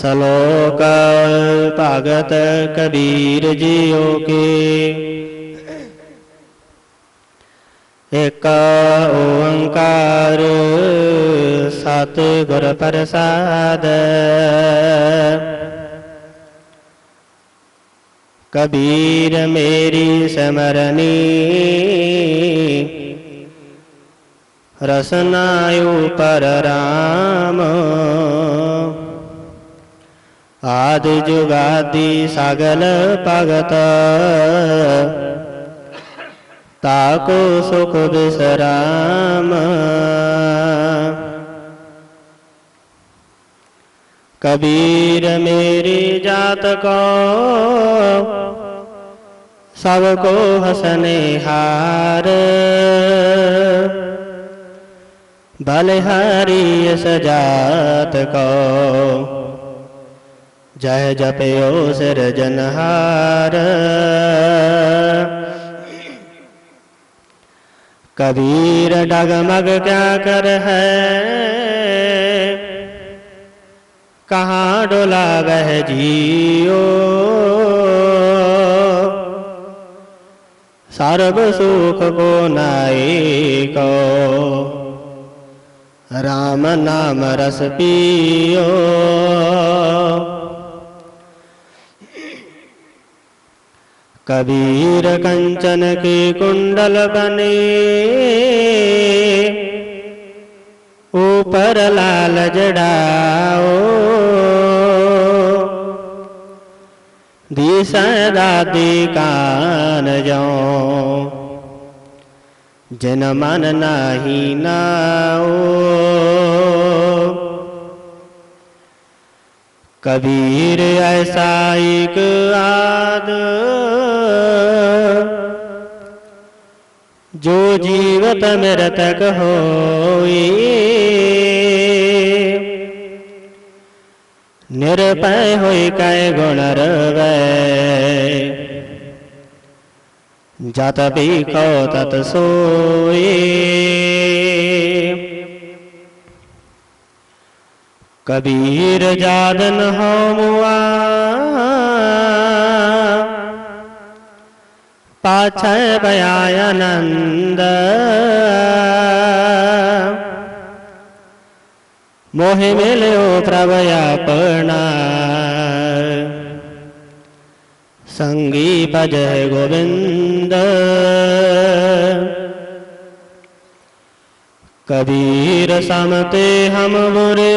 ਸਲੋਕ ਭਗਤ ਕਬੀਰ ਜੀਓ ਕੇ। ਇਕ ਓੰਕਾਰ ਸਤ ਗੁਰ ਪ੍ਰਸਾਦ। ਕਬੀਰ ਮੇਰੀ ਸਮਰਨੀ। ਰਸਨਾਯੂ ਪਰ ਰਾਮ। आदि जुगादि सगल भगत ताको सुख विश्राम। कबीर मेरी जात को, सबको हसने हार। भले सजात को। जय जपयो सिरजनहार कबीर डगमग क्या कर है? कहाँ डोला वह जियो? सर्व सुख को नाई को। राम नाम रस पियो। कबीर कंचन के कुंडल बने। ऊपर लाल जड़ाओ। दिशा कान जाओ जन मन नाही नाओ। कबीर ऐसा एक आद। जो जीवत मृतक हो निरपय हो कै गुण रवै। जत भी कौ तत सोई। कबीर जादन हो मुआ पाछय बयानंद मोहि मिलो प्रभयापना संगी भजय गोविंद। कबीर समते हम बुरे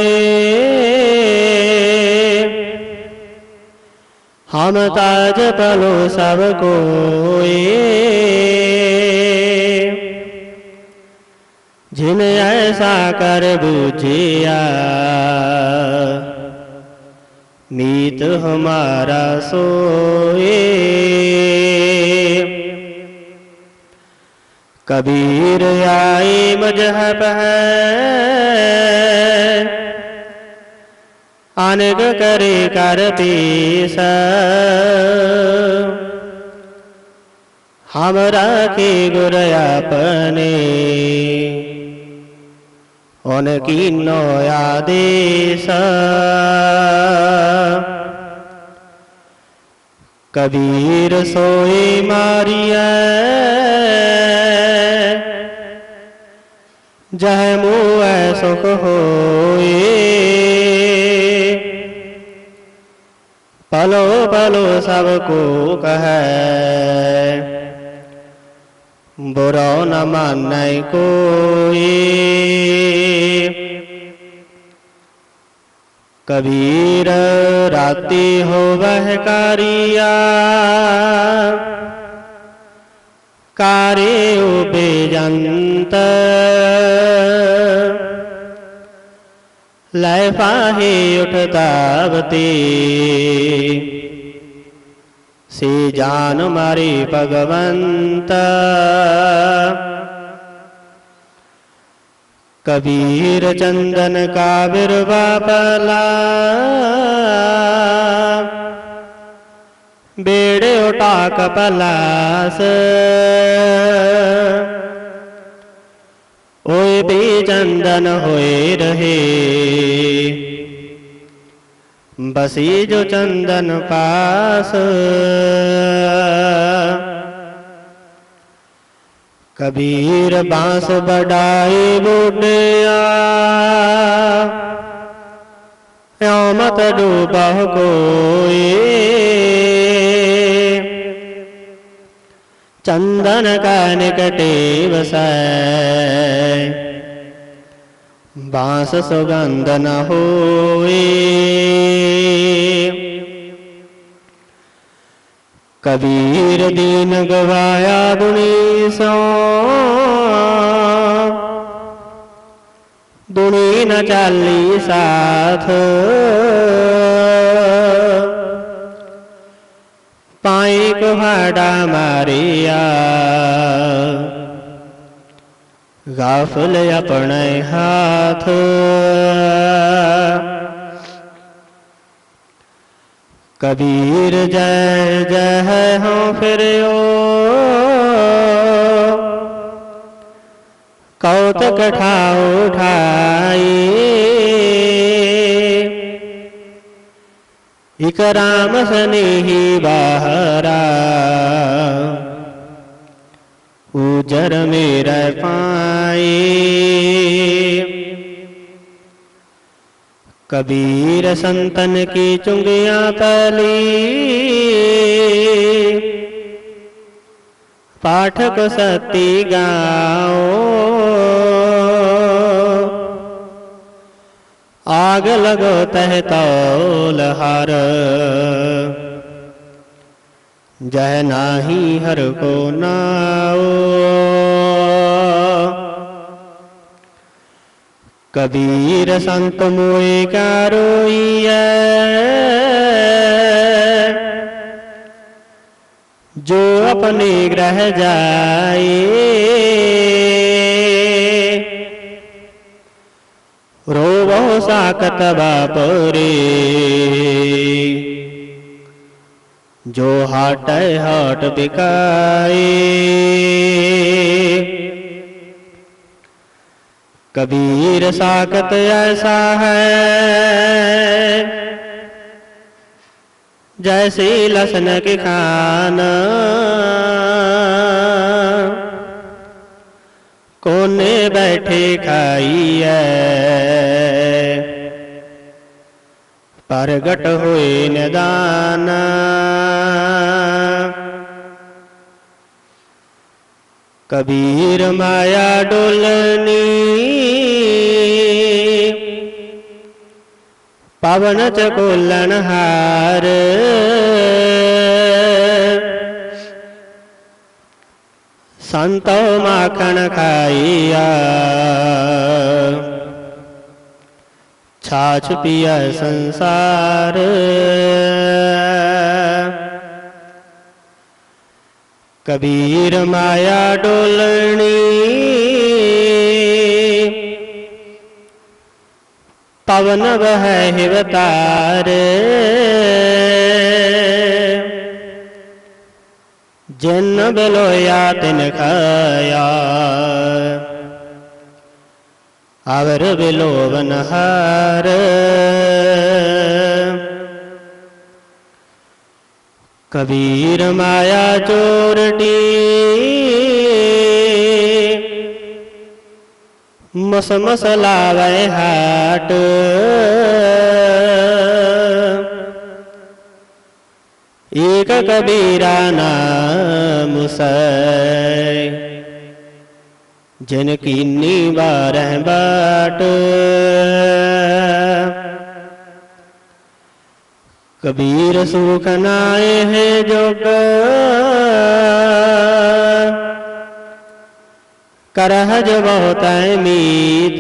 हम ताज पलो सब कोई जिन ऐसा कर बुझिया, मीत हमारा सोए। कबीर आई मज़हब है। अनग करे कर पीस। हमरा के गुर अपने। उनकी नो आदेश। कबीर सोई मारिया। जह मुह सुख होए। पलो पलो सबको कह। बुरा न मान कोई। कबीर राती हो वह कारिया। कारे बेजंत लय फाहे उठतावती से जान मारे भगवंत कबीर चंदन का बिरवा बेड़े उठा कपलास। ओए भी चंदन होए रहे। बसी जो चंदन पास। कबीर बाँस बडाई बुढ़िया मत डूबा कोई। चंदन का निकटे बसाए बाँस सुगंध न होए। कबीर दीन गवाया दुनी सो दुनी न चाली साथ। पाई कुहाड़ा मारिया गाफल अपने हाथ कबीर जय जय हो फिर कौतक ठाओ उठाई इक राम सनी बाहरा। उजर मेरा पाए। कबीर संतन की चुंगिया तली पाठक सती गाओ। आग लगो तह तौल हर। जह नाही हर को नाओ। कबीर संत मोए का रोइए जो अपने ग्रह जाए। साकत बापरे जो हाट हाट बिकाए कबीर साकत ऐसा है, जैसी लसन के खान। कोने बैठे खाइए प्रगट हुए निदान कबीर माया डोलनी पवन चकोलन हार संतो माखन खाइया छाछ पिया संसार। कबीर माया डोलनी। पवन वह हिवतार जिन बिलोया तिन खाया अवर विलोवन हार कबीर माया चोरटी मस मसलावे हाट एक कबीरा नाम जिन कीनी बारह बाट। कबीर सुख नाए है जोग करहज बहुत मीत।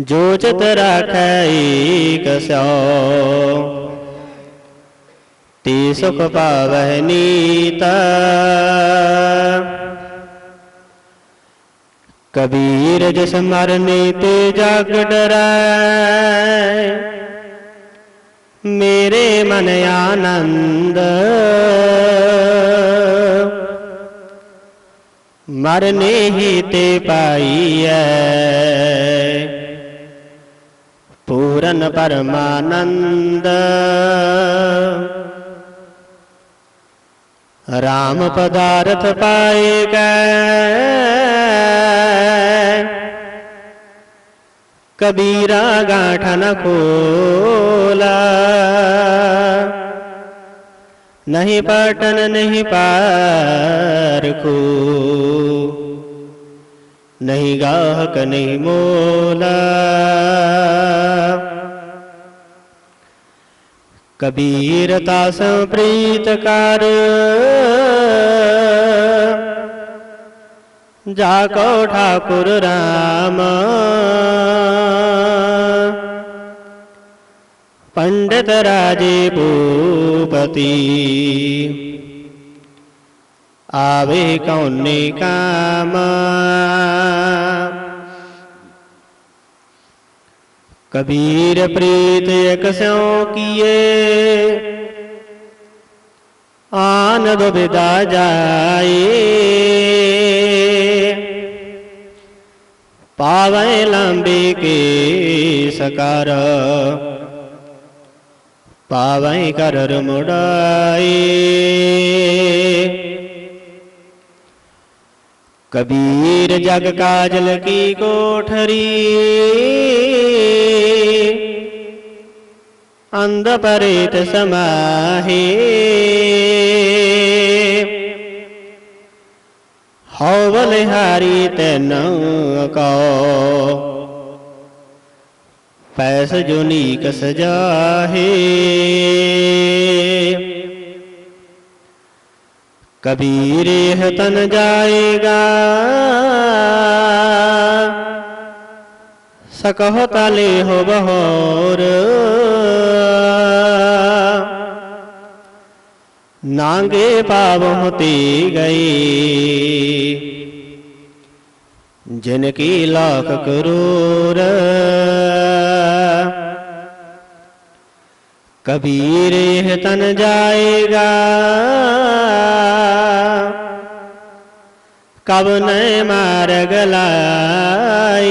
जो चित राखई कसो ती सुख पावह नीता कबीर जस मरने ते जाग डराए मेरे मन आनंद मरने ही ते पाई है पूरन परमानंद राम पदार्थ पाएगा कबीरा गाठा न खोला। नहीं पाटन नहीं पार को। नहीं गाहक नहीं मोला। कबीरता संप्रीत कर जाको ठाकुर राम। पंडित राजे भूपति। आवे कौन काम? कबीर प्रीत एक स्यों किए। आनंद विदा जाए। पावे लंबी के सकार। पावे कर मुड़ाए। कबीर जग काजल की कोठरी। अंध परेत समाहे। हौ बलिहारी तेन को। पैस जो नीक सजाहे कबीर तन जाएगा। सकहो ताले हो बहोर। नांगे पाव होती गई। जिनकी लाख करोर। कबीर तन जाएगा। कब न मार गलाए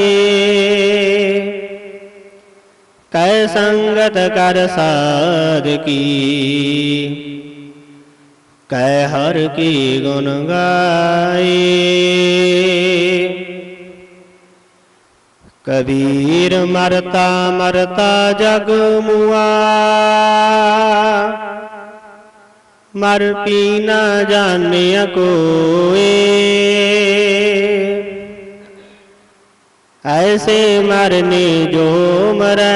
कै संगत कर साध की कै हर की गुण गाए कबीर मरता मरता जग मुआ मर पीना जाने कोए। ऐसे मरने जो मरे,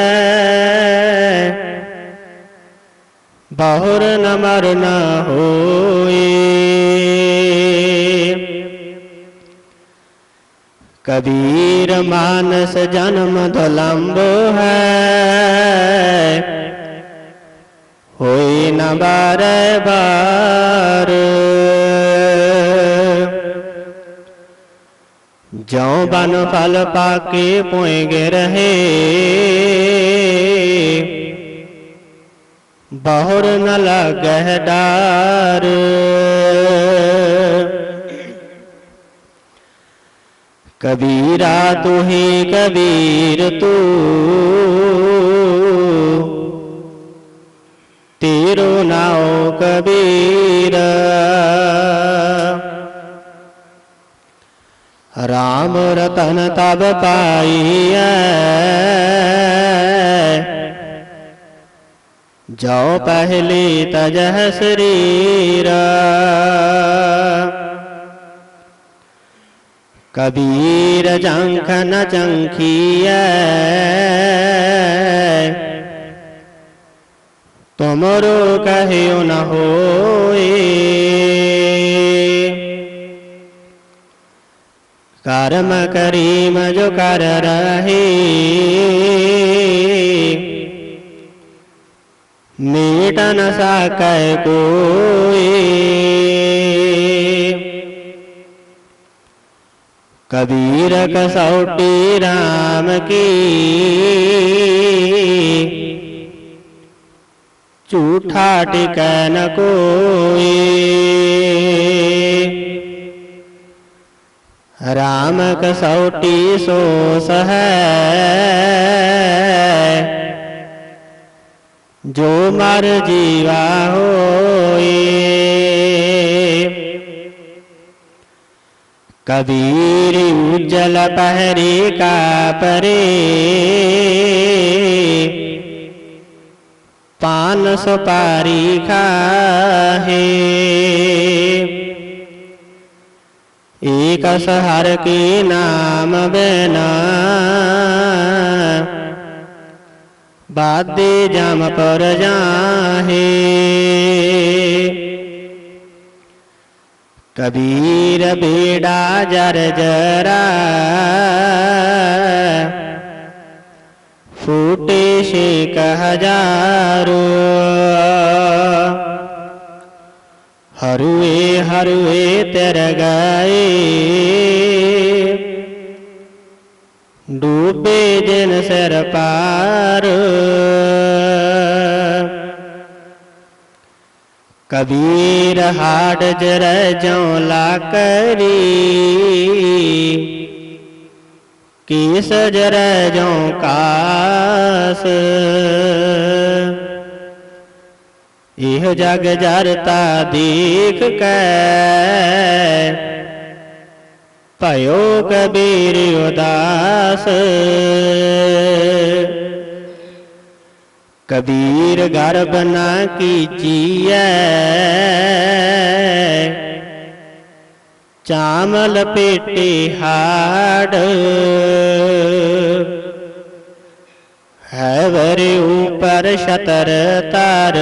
बहुर न मरना होए। कबीर मानस जन्म धलम्ब है बार बार। जो बन फल पाके पोएँगे रहे। बहुर न लगे डार। कबीरा तू ही कबीर तू। तेरो नाओ कबीर। राम रतन तब पाइए जाओ पहले तजह शरीरा। कबीर जंख न चंखिय। तुमरो कहो न होए। कर्म करीम जो कर रहे। मीट न सकै कोई कबीर कसौटी राम की। झूठा टिकै न कोई। राम कसौटी सोस है जो मर जीवा हो कबीर उज्जल पहरे का परे। पान सुपारी खाहे। एक सहर के नाम बिना बादे जम पर जाहे। कबीर बेड़ा जर जरा फूटे से हजारो हरुए हरुए तेर गए डूबे जिन सिर पार कबीर हाड जर जौला करी किस जर जौ कास यह जग जरता देख कै भयो कबीर उदास कबीर गर्भ न कीजिए चामल पेटे हाड। है वर ऊपर शतर तार।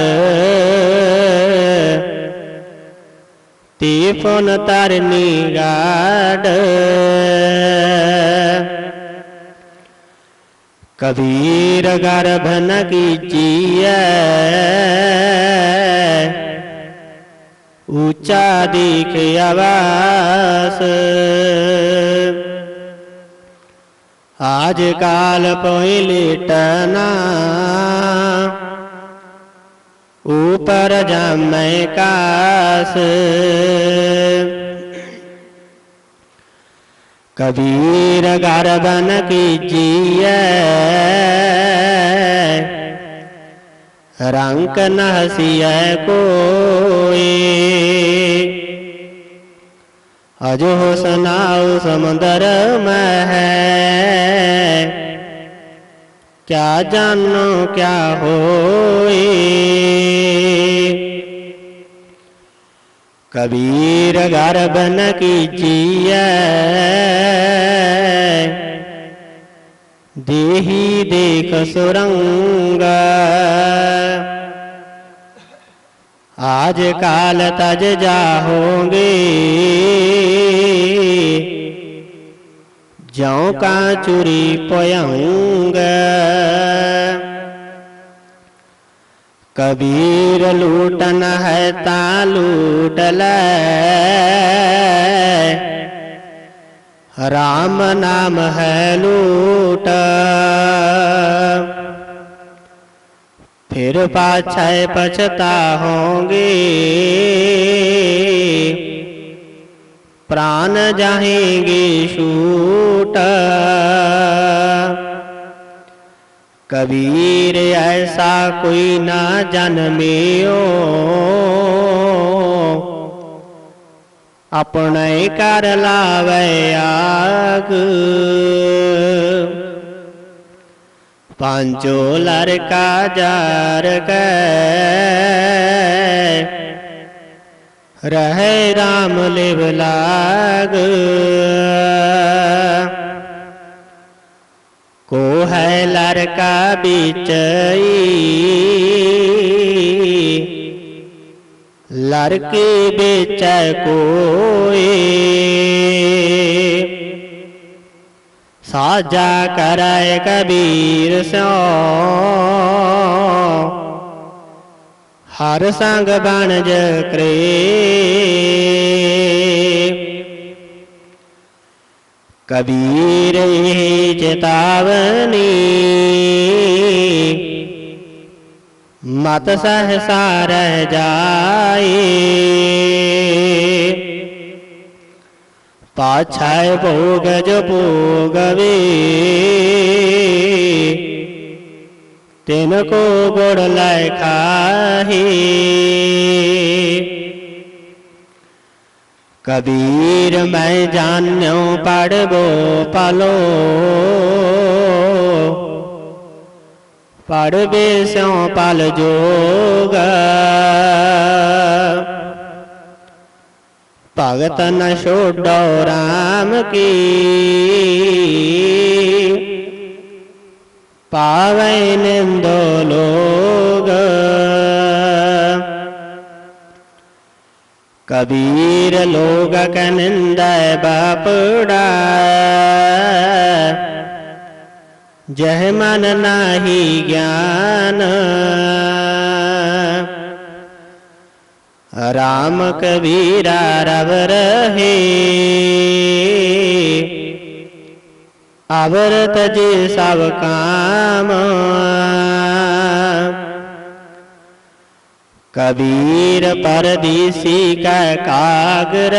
तीफुन तरनी गाड कबीर गर्भ न कीजिए। ऊँचा दिख आवास। आज काल लेटना ऊपर जमै कास। कबीर गर्भन कीजिए। रंक न हसिय कोई। अजो सुनाओ समुदर में है। क्या जानो, क्या होए कबीर गर्भ न कीजिए। देही देख सुरंग। आज काल तज जाहोगे। जौ का चुरी पयंग। कबीर लूटन है ता लूट ले राम नाम है लूट। फिर पाछे पछता होंगे। प्राण जाएँगे छूट कबीर ऐसा कोई ना जन्मियो। अपने कर लावे आग पांचो लड़का जार के रहे राम लिव लाग को है लड़का बिचई लड़के बेच कोई। साजा कराए कबीर सो हर संग बन जक्रे कबीर चेतावनी मत सहसा रह जाए पाछाय भोग जो भोगवे तिनको गुड़ लय कबीर मैं जान्यो पढ़बो पलो पढ़बे स्यों पल जोग। भगत न छोड़ो राम की। पावे निंदो लोग। कबीर लोग कनिंद बापड़ा जह मन नाही ज्ञान। राम कबीरा रव रहे। अवर तजे सब काम। कबीर परदेसी का कागर।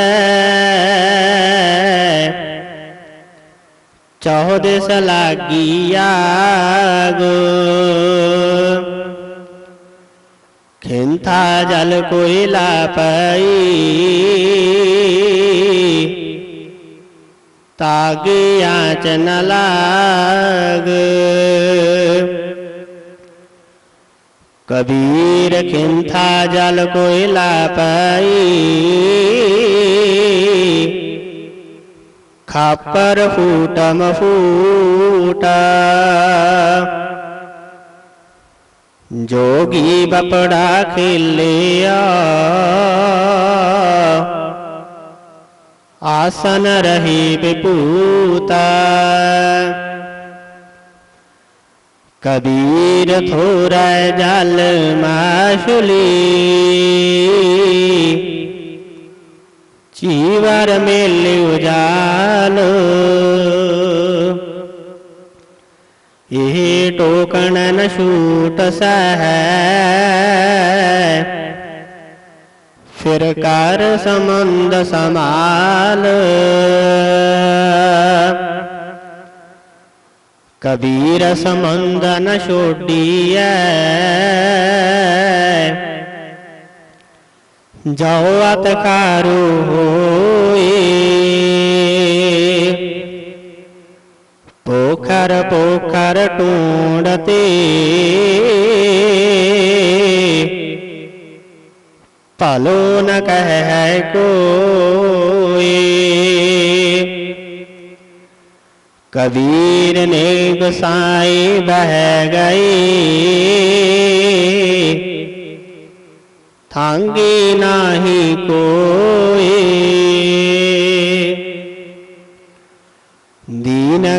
चौदस लागिया गो। खिंथा जल कोयला पई तागे न लाग। कबीर खिंथा जल कोयला पाई खापर फूटम फूटा। जोगी बपड़ा खेलिया। आसन रही विपूता कबीर थोर जल माशुली। चीवर मिल उजाल। ये छूट सह। फिर कर संबंध समाल। कबीर समंद न छोड़िय जौत कारू पोखर पोखर टूंडते पलो न कह कोई कबीर ने गुसाई बह गई थांगी नाही कोई दीन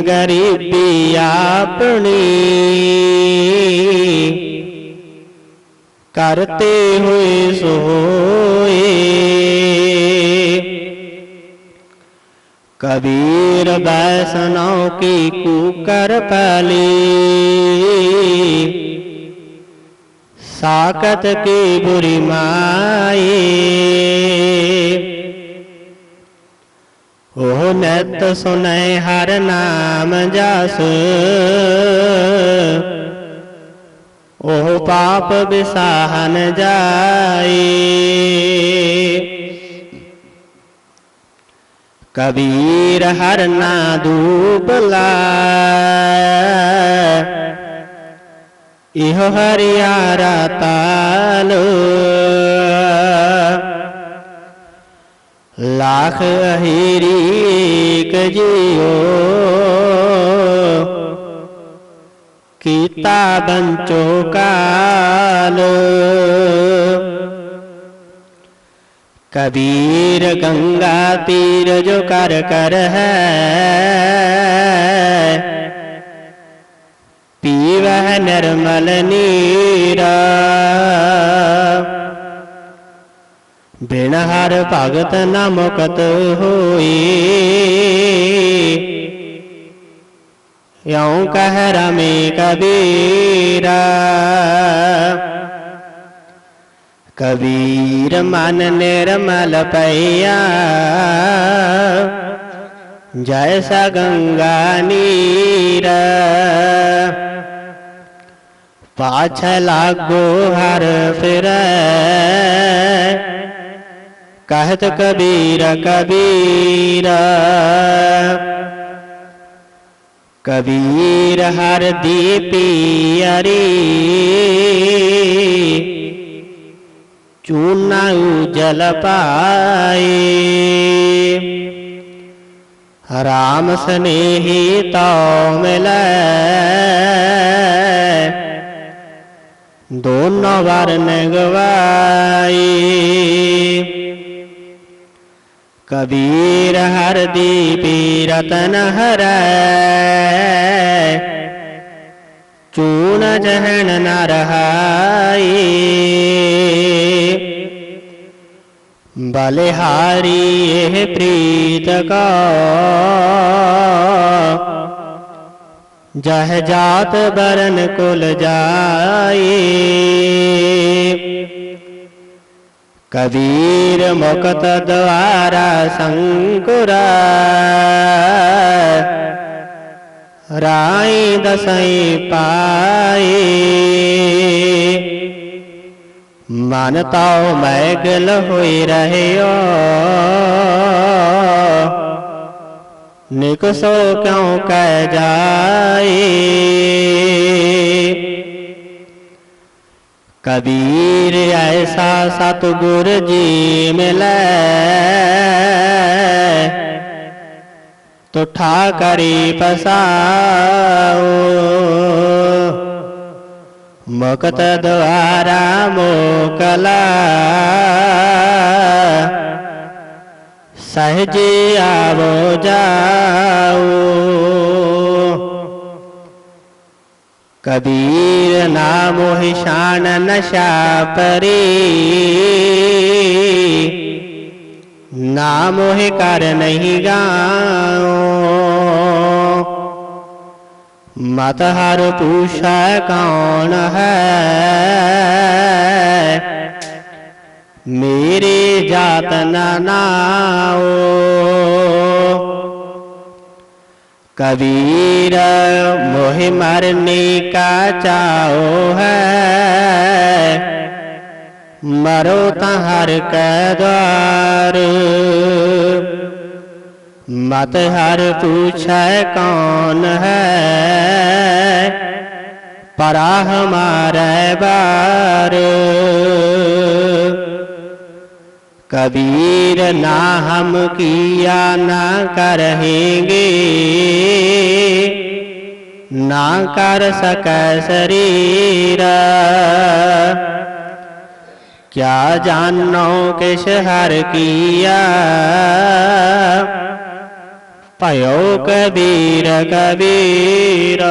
गरीबी अपनी करते हुए सोए कबीर वैष्णव की कुकर पली साकत की बुरी माई ओह नत सुनै हर नाम जस ओह पाप बिसाहन जाए कबीर हर ना दूबला इह हरियारा तालो लाख अहिरी जियो। कीता बंचो काल। कबीर गंगा तीर जो कर कर है। पीवह निर्मल नीरा। बिन हर भगत न मुकत होई। यों कह रमे कबीरा, कबीर मन निर्मल पैया। जैसा गंगा नीरा। पाछ लागो हर फिर कहत कबीर कबीर कबीर हर दीपी अरी चूना जल पाए राम स्नेही तो मिल दोनों वर्ण गवाई कबीर हर दीपी रतन हर चून जहन न रहाई बलिहारी प्रीत का। जह जात बरन कुल जाए कबीर मुकत द्वारा संकुरा राई दसई पाए मानता मैगल हुई रहे निकसो क्यों कह जाए कबीर ऐसा सतगुर जी मिले। तो ठाकरी पसाओ मुकत द्वारा मोकला। सहजे आवो जाओ। कबीर नाम शान नशा परी। नाम कर नहीं गाओ। मत हर पूछा कौन है? मेरे जात नाओ। कबीर, मोह मरने का चाओ है। मरो तहर कदार मत हर पूछ कौन है। परा हमारे बार। कबीर ना हम किया ना करेंगे। ना कर सक शरीर। क्या जानो किस हर किया। पयो कबीर कबीर।